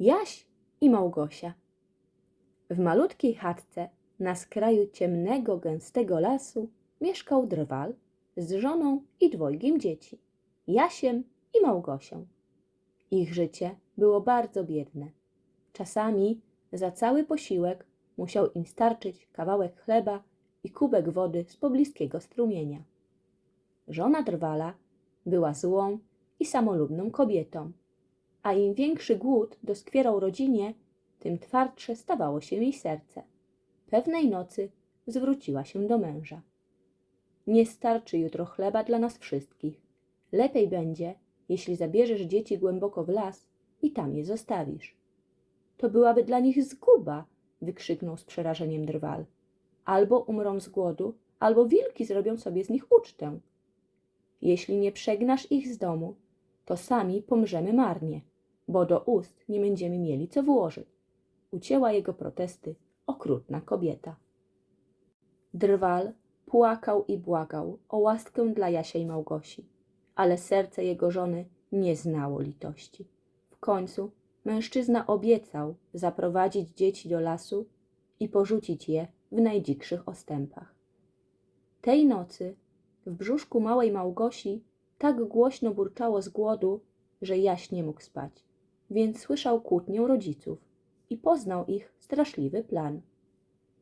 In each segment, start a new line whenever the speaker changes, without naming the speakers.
Jaś i Małgosia. W malutkiej chatce na skraju ciemnego, gęstego lasu mieszkał drwal z żoną i dwojgiem dzieci, Jasiem i Małgosią. Ich życie było bardzo biedne. Czasami za cały posiłek musiał im starczyć kawałek chleba i kubek wody z pobliskiego strumienia. Żona drwala była złą i samolubną kobietą, a im większy głód doskwierał rodzinie, tym twardsze stawało się jej serce. Pewnej nocy zwróciła się do męża. Nie starczy jutro chleba dla nas wszystkich. Lepiej będzie, jeśli zabierzesz dzieci głęboko w las i tam je zostawisz. To byłaby dla nich zguba, wykrzyknął z przerażeniem drwal. Albo umrą z głodu, albo wilki zrobią sobie z nich ucztę. Jeśli nie przegnasz ich z domu, to sami pomrzemy marnie, bo do ust nie będziemy mieli co włożyć. Ucięła jego protesty okrutna kobieta. Drwal płakał i błagał o łaskę dla Jasia i Małgosi, ale serce jego żony nie znało litości. W końcu mężczyzna obiecał zaprowadzić dzieci do lasu i porzucić je w najdzikszych ostępach. Tej nocy w brzuszku małej Małgosi tak głośno burczało z głodu, że Jaś nie mógł spać, więc słyszał kłótnię rodziców i poznał ich straszliwy plan.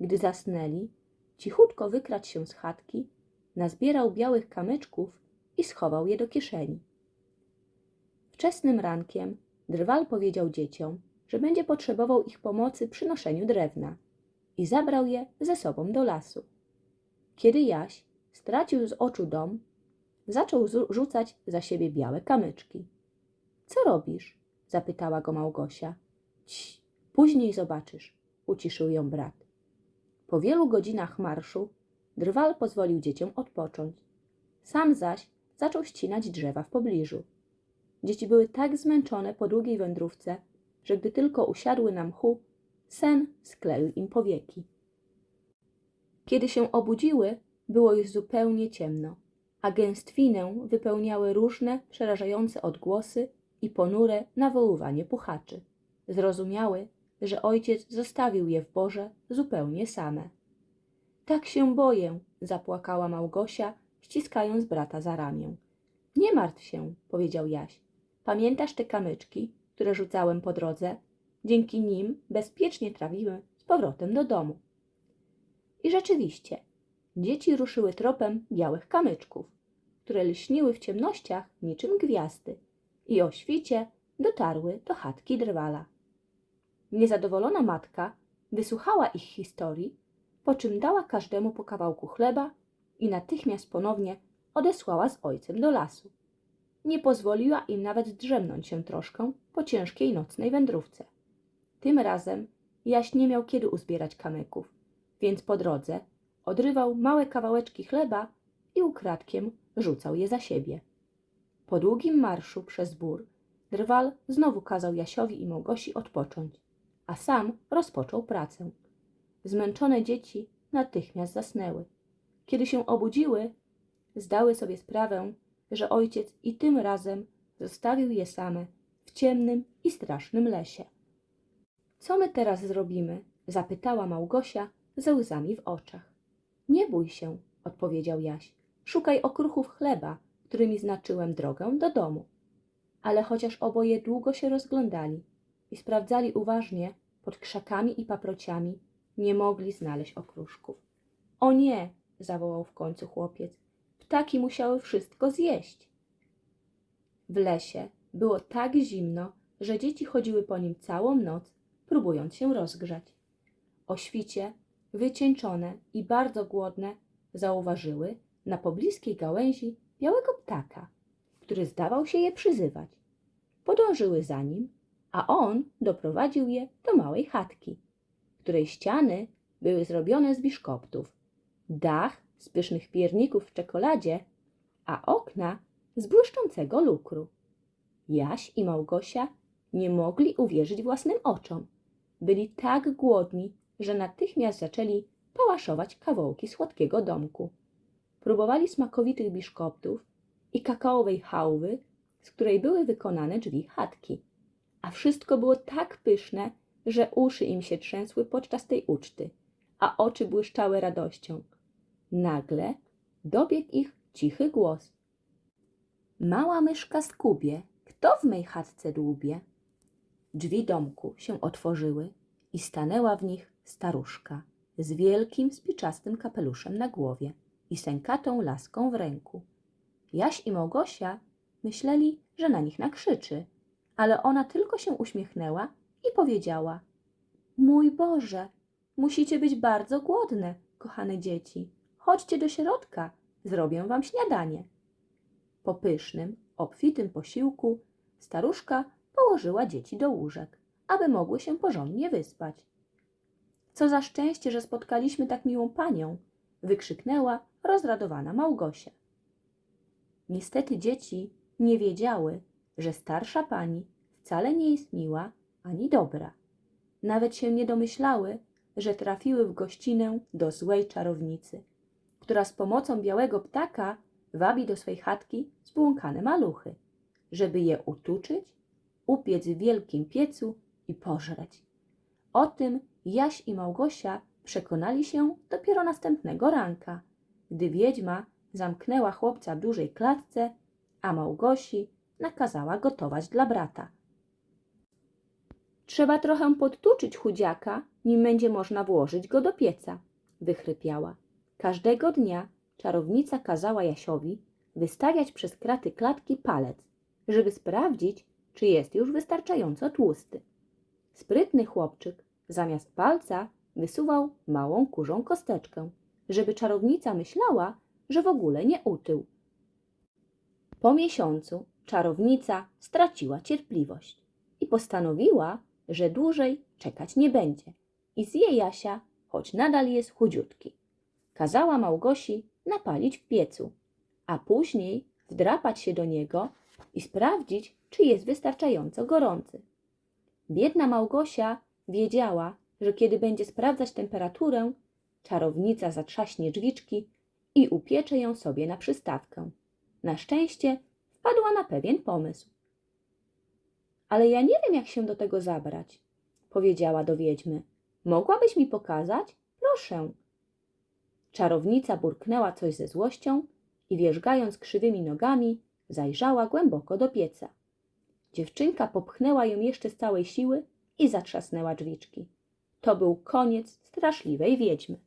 Gdy zasnęli, cichutko wykradł się z chatki, nazbierał białych kamyczków i schował je do kieszeni. Wczesnym rankiem drwal powiedział dzieciom, że będzie potrzebował ich pomocy przy noszeniu drewna i zabrał je ze sobą do lasu. Kiedy Jaś stracił z oczu dom, zaczął zu- rzucać za siebie białe kamyczki. Co robisz? zapytała go Małgosia. Cii, później zobaczysz, uciszył ją brat. Po wielu godzinach marszu drwal pozwolił dzieciom odpocząć. Sam zaś zaczął ścinać drzewa w pobliżu. Dzieci były tak zmęczone po długiej wędrówce, że gdy tylko usiadły na mchu, sen skleił im powieki. Kiedy się obudziły, było już zupełnie ciemno, a gęstwinę wypełniały różne przerażające odgłosy i ponure nawoływanie puchaczy. Zrozumiały, że ojciec zostawił je w Boże zupełnie same. Tak się boję, zapłakała Małgosia, ściskając brata za ramię. Nie martw się, powiedział Jaś. Pamiętasz te kamyczki, które rzucałem po drodze? Dzięki nim bezpiecznie trafimy z powrotem do domu. I rzeczywiście, dzieci ruszyły tropem białych kamyczków, które lśniły w ciemnościach niczym gwiazdy i o świcie dotarły do chatki drwala. Niezadowolona matka wysłuchała ich historii, po czym dała każdemu po kawałku chleba i natychmiast ponownie odesłała z ojcem do lasu. Nie pozwoliła im nawet drzemnąć się troszkę po ciężkiej nocnej wędrówce. Tym razem Jaś nie miał kiedy uzbierać kamyków, więc po drodze odrywał małe kawałeczki chleba i ukradkiem rzucał je za siebie. Po długim marszu przez bór drwal znowu kazał Jasiowi i Małgosi odpocząć, a sam rozpoczął pracę. Zmęczone dzieci natychmiast zasnęły. Kiedy się obudziły, zdały sobie sprawę, że ojciec i tym razem zostawił je same w ciemnym i strasznym lesie. Co my teraz zrobimy? zapytała Małgosia ze łzami w oczach. Nie bój się, odpowiedział Jaś. Szukaj okruchów chleba, którymi znaczyłem drogę do domu. Ale chociaż oboje długo się rozglądali i sprawdzali uważnie pod krzakami i paprociami, nie mogli znaleźć okruszków. O nie, zawołał w końcu chłopiec. Ptaki musiały wszystko zjeść. W lesie było tak zimno, że dzieci chodziły po nim całą noc, próbując się rozgrzać. O świcie, wycieńczone i bardzo głodne, zauważyły na pobliskiej gałęzi białego ptaka, który zdawał się je przyzywać. Podążyły za nim, a on doprowadził je do małej chatki, której ściany były zrobione z biszkoptów, dach z pysznych pierników w czekoladzie, a okna z błyszczącego lukru. Jaś i Małgosia nie mogli uwierzyć własnym oczom. Byli tak głodni, że natychmiast zaczęli pałaszować kawałki słodkiego domku. Próbowali smakowitych biszkoptów i kakaowej chałwy, z której były wykonane drzwi chatki. a wszystko było tak pyszne, że uszy im się trzęsły podczas tej uczty, a oczy błyszczały radością. Nagle dobiegł ich cichy głos. Mała myszka skubie, kto w mej chatce dłubie? Drzwi domku się otworzyły i stanęła w nich staruszka z wielkim spiczastym kapeluszem na głowie i sękatą laską w ręku. Jaś i Małgosia myśleli, że na nich nakrzyczy, ale ona tylko się uśmiechnęła i powiedziała: Mój Boże, musicie być bardzo głodne, kochane dzieci. Chodźcie do środka, zrobię wam śniadanie. Po pysznym, obfitym posiłku staruszka położyła dzieci do łóżek, aby mogły się porządnie wyspać. Co za szczęście, że spotkaliśmy tak miłą panią! wykrzyknęła rozradowana Małgosia. Niestety dzieci nie wiedziały, że starsza pani wcale nie jest miła ani dobra. Nawet się nie domyślały, że trafiły w gościnę do złej czarownicy, która z pomocą białego ptaka wabi do swej chatki zbłąkane maluchy, żeby je utuczyć, upiec w wielkim piecu i pożreć. O tym Jaś i Małgosia przekonali się dopiero następnego ranka, gdy wiedźma zamknęła chłopca w dużej klatce, a Małgosi nakazała gotować dla brata. Trzeba trochę podtuczyć chudziaka, nim będzie można włożyć go do pieca, wychrypiała. Każdego dnia czarownica kazała Jasiowi wystawiać przez kraty klatki palec, żeby sprawdzić, czy jest już wystarczająco tłusty. Sprytny chłopczyk zamiast palca wysuwał małą kurzą kosteczkę, żeby czarownica myślała, że w ogóle nie utył. Po miesiącu czarownica straciła cierpliwość i postanowiła, że dłużej czekać nie będzie i zje Jasia, choć nadal jest chudziutki. Kazała Małgosi napalić w piecu, a później wdrapać się do niego i sprawdzić, czy jest wystarczająco gorący. Biedna Małgosia wiedziała, że kiedy będzie sprawdzać temperaturę, czarownica zatrzaśnie drzwiczki i upiecze ją sobie na przystawkę. Na szczęście wpadła na pewien pomysł. Ale ja nie wiem, jak się do tego zabrać, powiedziała do wiedźmy. Mogłabyś mi pokazać? Proszę. Czarownica burknęła coś ze złością i wierzgając krzywymi nogami, zajrzała głęboko do pieca. Dziewczynka popchnęła ją jeszcze z całej siły i zatrzasnęła drzwiczki. To był koniec straszliwej wiedźmy.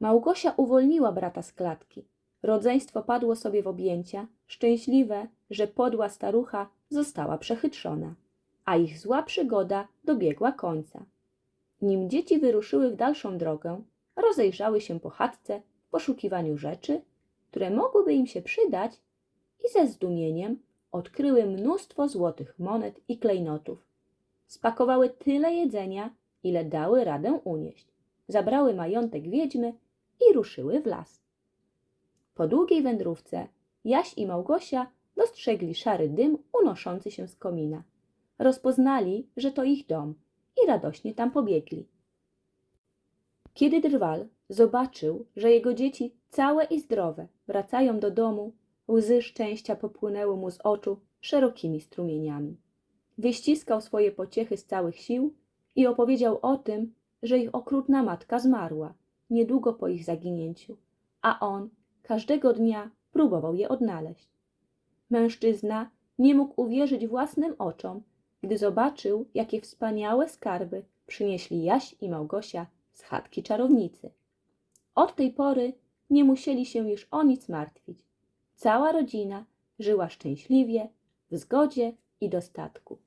Małgosia uwolniła brata z klatki. Rodzeństwo padło sobie w objęcia, szczęśliwe, że podła starucha została przechytrzona, a ich zła przygoda dobiegła końca. Nim dzieci wyruszyły w dalszą drogę, rozejrzały się po chatce w poszukiwaniu rzeczy, które mogłyby im się przydać i ze zdumieniem odkryły mnóstwo złotych monet i klejnotów. Spakowały tyle jedzenia, ile dały radę unieść. Zabrały majątek wiedźmy i ruszyły w las. Po długiej wędrówce Jaś i Małgosia dostrzegli szary dym unoszący się z komina. Rozpoznali, że to ich dom i radośnie tam pobiegli. Kiedy drwal zobaczył, że jego dzieci całe i zdrowe wracają do domu, łzy szczęścia popłynęły mu z oczu szerokimi strumieniami. Wyściskał swoje pociechy z całych sił i opowiedział o tym, że ich okrutna matka zmarła niedługo po ich zaginięciu, a on każdego dnia próbował je odnaleźć. Mężczyzna nie mógł uwierzyć własnym oczom, gdy zobaczył, jakie wspaniałe skarby przynieśli Jaś i Małgosia z chatki czarownicy. Od tej pory nie musieli się już o nic martwić. Cała rodzina żyła szczęśliwie, w zgodzie i dostatku.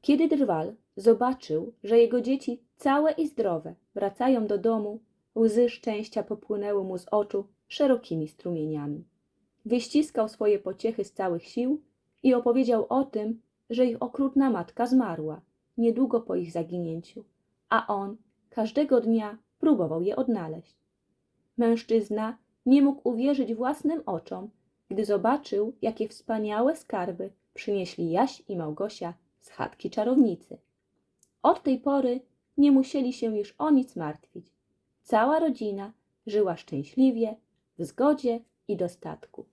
Kiedy drwal zobaczył, że jego dzieci całe i zdrowe wracają do domu, łzy szczęścia popłynęły mu z oczu szerokimi strumieniami. Wyściskał swoje pociechy z całych sił i opowiedział o tym, że ich okrutna matka zmarła niedługo po ich zaginięciu, a on każdego dnia próbował je odnaleźć. Mężczyzna nie mógł uwierzyć własnym oczom, gdy zobaczył, jakie wspaniałe skarby przynieśli Jaś i Małgosia z chatki czarownicy. Od tej pory nie musieli się już o nic martwić. Cała rodzina żyła szczęśliwie, w zgodzie i dostatku.